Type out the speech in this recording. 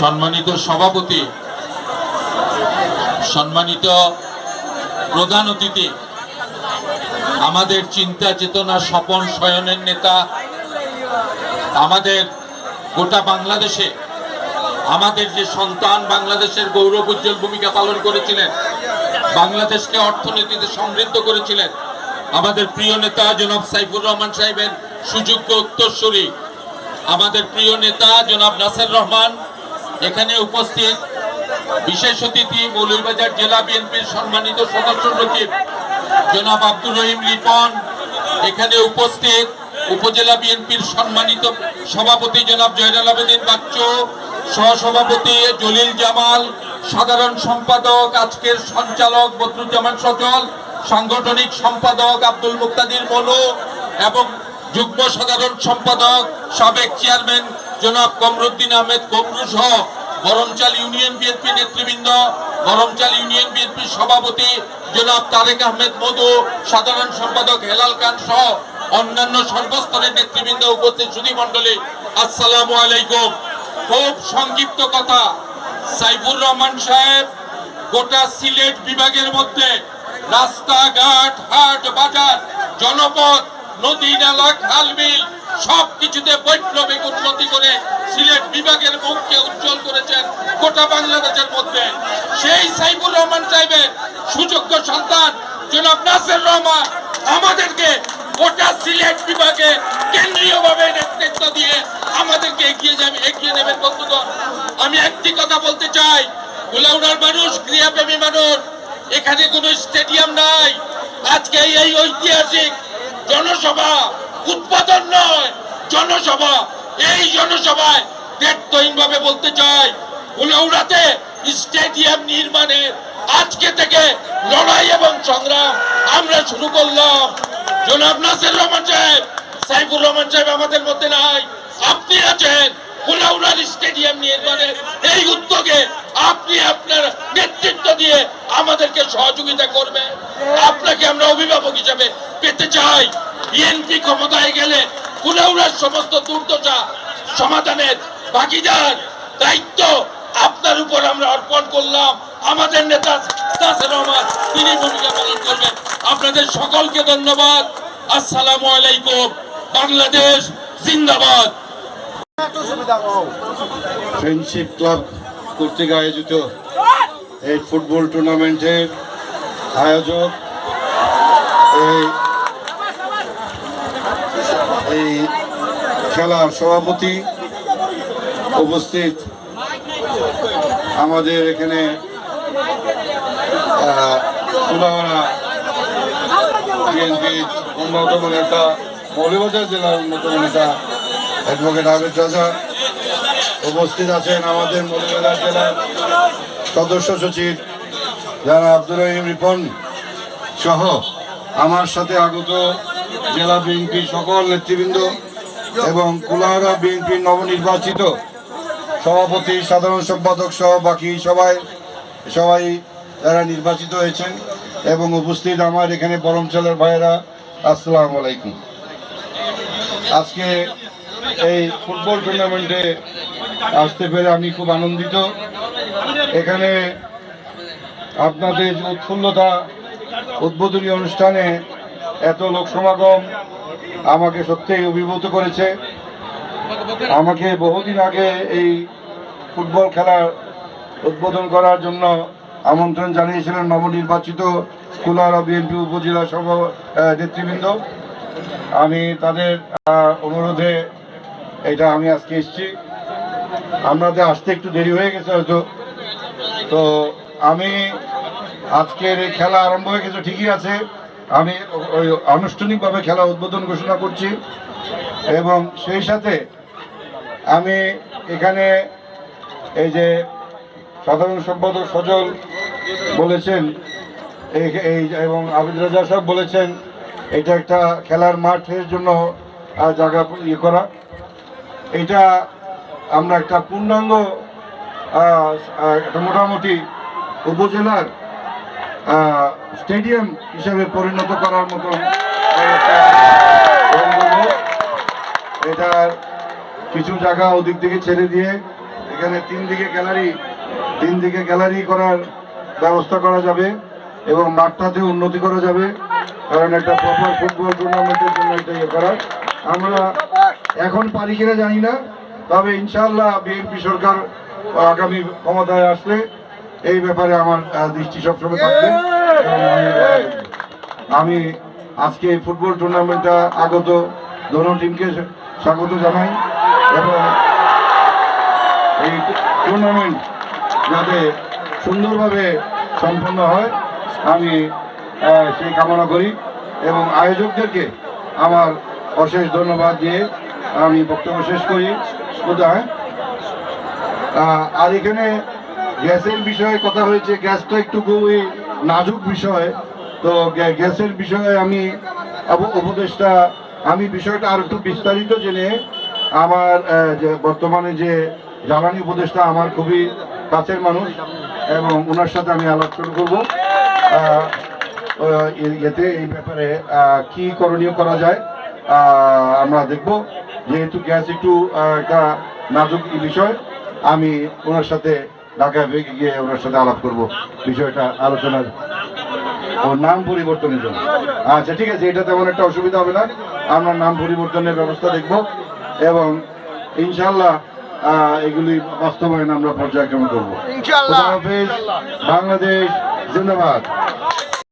সম্মানিত সভাপতি, সম্মানিত প্রধান অতিথি, আমাদের চিন্তা চেতনা স্বপন শয়নের নেতা, আমাদের গোটা বাংলাদেশে, আমাদের যে সন্তান বাংলাদেশের গৌরব উজ্জ্বল ভূমিকা পালন করেছিলেন, বাংলাদেশকে অর্থনীতিতে সমৃদ্ধ করেছিলেন, আমাদের প্রিয় নেতা জনাব সাইফুর রহমান সাহেবের সুযোগ্য উত্তরসূরি আমাদের প্রিয় নেতা জনাব নাসের রহমান, এখানে উপস্থিত বিশেষ অতিথি, মৌলভীবাজার জেলা বিএনপির সম্মানিত সদস্য সচিব জনাব আব্দুর রহিম লিপন, এখানে উপস্থিত উপজেলা বিএনপির সম্মানিত সভাপতি জনাব জয়নাল আবেদিন বাচ্চু, সহসভাপতি জলিল জামাল, সাধারণ সম্পাদক, আজকের সঞ্চালক বদরুজ্জামান সচল সাংগঠনিক সম্পাদক আব্দুল মুক্তাদির মনু এবং যুগ্ম সাধারণ সম্পাদক, সাবেক চেয়ারম্যান জনাব কমরুদ্দিন আহমেদ কমরু সহ গরমচাল ইউনিয়ন বিএনপি নেতৃবৃন্দ গরমচাল ইউনিয়ন বিএনপির সভাপতি জনাব তারেক আহমেদ মধু, সাধারণ সম্পাদক হেলাল খান সহ অন্যান্য সর্বস্তরের নেতৃবৃন্দ উপস্থিত সুধী আসসালাম আলাইকুম। খুব সংক্ষিপ্ত কথা, সাইফুর রহমান সাহেব গোটা সিলেট বিভাগের মধ্যে রাস্তাঘাট, হাট, বাজার জনপদ নদী, নালা, খাল, বিল সব কিছুতে বৈপ্লবিক উন্নতি করে সিলেট বিভাগের মুখকে উজ্জ্বল করেছেন গোটা বাংলাদেশের মধ্যে। সেই সাইফুর রহমান সাহেবের সুযোগ্য সন্তান জনাব নাসের রহমান আমাদেরকে গোটা সিলেট বিভাগে কেন্দ্রীয়ভাবে নেতৃত্ব দিয়ে আমাদেরকে এগিয়ে যাবে, এগিয়ে নেবেন বন্ধুগণ। আমি একটি কথা বলতে চাই উলাউড়ার মানুষ ক্রিয়াপ্রেমী মানুষ, এখানে কোনো স্টেডিয়াম নাই। আজকে এই ঐতিহাসিক জনসভা উৎপাদন নয়, জনসভা। এই জনসভায় ভাবে বলতে চাই উলাউড়াতে স্টেডিয়াম নির্মাণের আজকে থেকে লড়াই এবং সংগ্রাম আমরা শুরু করলাম। জনাব নাসির রহমান সাহেব, সাইফুর রহমান সাহেব আমাদের মধ্যে নাই। আপনি আছেন কুলাউড়ার স্টেডিয়াম নির্মাণের এই উদ্যোগে। আপনি আপনার নেতৃত্ব দিয়ে আমাদেরকে সহযোগিতা করবেন। আপনাকে আমরা অভিভাবক হিসেবে পেতে চাই। বিএনপি ক্ষমতায় গেলে কুলাউড়ার সমস্ত দুর্দশা সমাধানের ভাগিদার দায়িত্ব আপনার উপর আমরা অর্পণ করলাম। আমাদের নেতা রহমান, তিনি ভূমিকা পালন করবেন। আপনাদের সকলকে ধন্যবাদ। আসসালামু আলাইকুম। বাংলাদেশ জিন্দাবাদ। ফ্রেন্ডশিপ ক্লাব কর্তৃক আয়োজিত এই ফুটবল টুর্নামেন্টের আয়োজক এই খেলার সভাপতি উপস্থিত আমাদের এখানে বিএনপির অন্যতম নেতা, মৌলভীবাজার জেলার অন্যতম নেতা, অ্যাডভোকেট আবেদ রাজা উপস্থিত আছেন আমাদের মৌলভীবাজার জেলার সদস্য সচিব যারা আব্দুর রহিম রিপন সহ আমার সাথে আগত জেলা বিএনপির সকল নেতৃবৃন্দ এবং কুলাহারা বিএনপির নবনির্বাচিত সভাপতি, সাধারণ সম্পাদক সহ বাকি সবাই সবাই যারা নির্বাচিত হয়েছেন এবং উপস্থিত আমার এখানে বরমচালের ভাইয়েরা, আসসালামু আলাইকুম। আজকে এই ফুটবল টুর্নামেন্টে আসতে পেরে আমি খুব আনন্দিত। এখানে আপনাদের উৎফুল্লতা উদ্বোধনী অনুষ্ঠানে এত লোক সমাগম আমাকে সত্যিই অভিভূত করেছে। আমাকে বহুদিন আগে এই ফুটবল খেলার উদ্বোধন করার জন্য আমন্ত্রণ জানিয়েছিলেন নবনির্বাচিত কুলারা বিএনপি উপজেলা সভা নেতৃবৃন্দ। আমি তাদের অনুরোধে এটা আমি আজকে এসেছি। আপনাদের আসতে একটু দেরি হয়ে গেছে হয়তো। তো আমি আজকের এই খেলা আরম্ভ হয়ে গেছে, ঠিকই আছে। আমি ওই আনুষ্ঠানিকভাবে খেলা উদ্বোধন ঘোষণা করছি এবং সেই সাথে আমি এখানে এই যে সাধারণ সম্পাদক সজল বলেছেন, এই- এবং আবিদ রাজা সাহেব বলেছেন, এটা একটা খেলার মাঠের জন্য জায়গা ইয়ে করা। এটা আমরা একটা পূর্ণাঙ্গ মোটামুটি উপজেলার স্টেডিয়াম হিসাবে পরিণত করার মতো। এটার কিছু জায়গা ওদিক দিকে ছেড়ে দিয়ে এখানে তিন দিকে গ্যালারি তিন দিকে গ্যালারি করার ব্যবস্থা করা যাবে এবং মাঠটাতে উন্নতি করা যাবে কারণ একটা প্রপার ফুটবল টুর্নামেন্টের জন্য এটা ইয়ে করা আমরা এখন পারি কিনা জানি না তবে ইনশাল্লাহ বিএনপি সরকার আগামী ক্ষমতায় আসলে এই ব্যাপারে আমার দৃষ্টি সবসময় থাকবে। আমি, আজকে এই ফুটবল টুর্নামেন্টটা আগত দোনো টিমকে স্বাগত জানাই এবং এই টুর্নামেন্ট যাতে সুন্দরভাবে সম্পন্ন হয় আমি সেই কামনা করি এবং আয়োজকদেরকে আমার অশেষ ধন্যবাদ দিয়ে আমি বক্তব্য শেষ করি। কোথায়? আর এখানে গ্যাসের বিষয়ে কথা হয়েছে, গ্যাসটা একটু খুবই নাজুক বিষয়। তো গ্যাসের বিষয়ে আমি উপদেষ্টা, আমি বিষয়টা আর একটু বিস্তারিত জেনে আমার যে বর্তমানে যে জ্বালানি উপদেষ্টা আমার খুবই কাছের মানুষ এবং ওনার সাথে আমি আলোচনা করব। এতে, এই ব্যাপারে কি করণীয় করা যায় আমরা দেখব। যেহেতু গ্যাস একটু একটা নাজুক বিষয়, আমি ওনার সাথে ঢাকায় গিয়ে ওনার সাথে আলাপ করব। বিষয়টা আলোচনার ওর নাম পরিবর্তনের জন্য। আচ্ছা ঠিক আছে এটা তেমন একটা অসুবিধা হবে না। আমরা নাম পরিবর্তনের ব্যবস্থা দেখব এবং ইনশাল্লাহ এগুলি বাস্তবায়ন আমরা পর্যায়ক্রম করব। বাংলাদেশ জিন্দাবাদ।